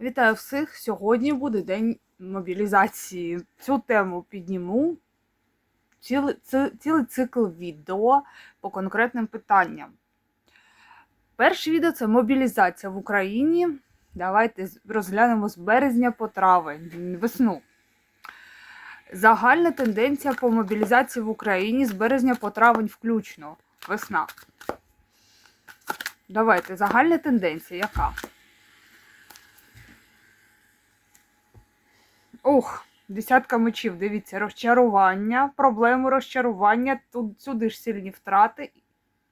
Вітаю всіх! Сьогодні буде день мобілізації. Цю тему підніму цілий, цикл відео по конкретним питанням. Перше відео це мобілізація в Україні. Давайте розглянемо з березня по травень, весну. Загальна тенденція по мобілізації в Україні з березня по травень включно. Весна. Давайте, загальна тенденція яка? Ух, десятка мечів, дивіться, розчарування, проблеми розчарування, тут сюди ж сильні втрати.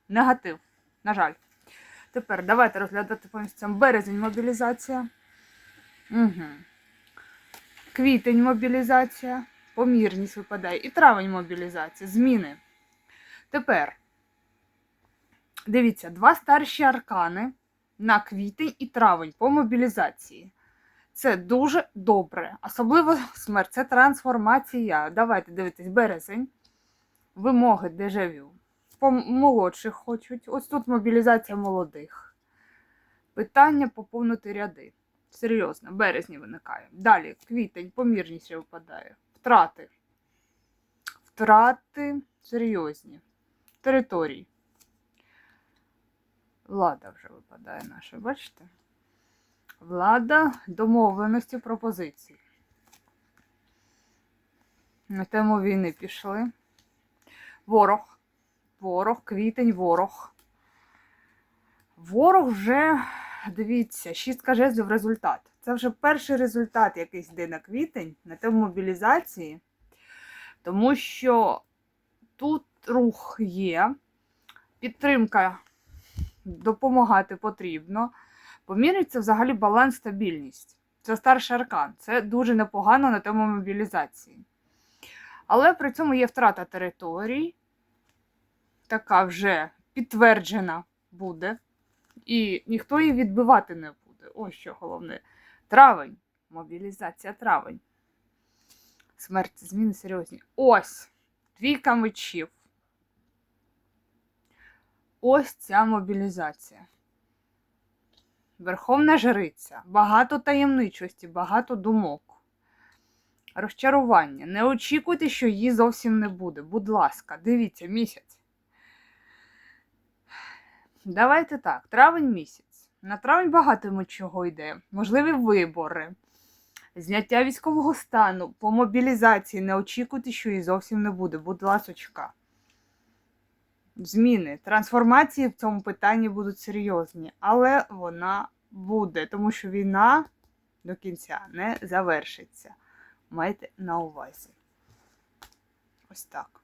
Негатив, на жаль. Тепер давайте розглядати по місцям березень мобілізація. Угу. Квітень мобілізація, помірність випадає. І травень мобілізація, зміни. Тепер дивіться, два старші аркани на квітень і травень по мобілізації. Це дуже добре. Особливо смерть це трансформація. Давайте дивитись, березень. Вимоги дежавю. Молодших хочуть. Ось тут мобілізація молодих. Питання поповнити ряди. Серйозно, березні виникає. Далі, квітень, помірність випадає. Втрати. Втрати серйозні. Територій. Влада вже випадає наша, бачите? Влада домовленості пропозицій. На тему війни пішли. Ворог. Ворог, квітень, ворог. Ворог вже, дивіться, шістка жезлів результат. Це вже перший результат, якийсь йде на квітень, на тему мобілізації. Тому що тут рух є, підтримка допомагати потрібно. Поміряють це взагалі баланс стабільність. Це старший аркан. Це дуже непогано на тему мобілізації. Але при цьому є втрата територій, така вже підтверджена буде. І ніхто її відбивати не буде. Ось що головне. Травень. Мобілізація травень. Смерть, зміни серйозні. Ось. Двійка мечів. Ось ця мобілізація. Верховна жриця, багато таємничості, багато думок. Розчарування. Не очікуйте, що її зовсім не буде. Будь ласка, дивіться місяць. Давайте так, травень місяць. На травень багато чого йде. Можливі вибори, зняття військового стану, по мобілізації. Не очікуйте, що її зовсім не буде. Будь ласочка. Зміни, трансформації в цьому питанні будуть серйозні, але вона буде, тому що війна до кінця не завершиться. Майте на увазі. Ось так.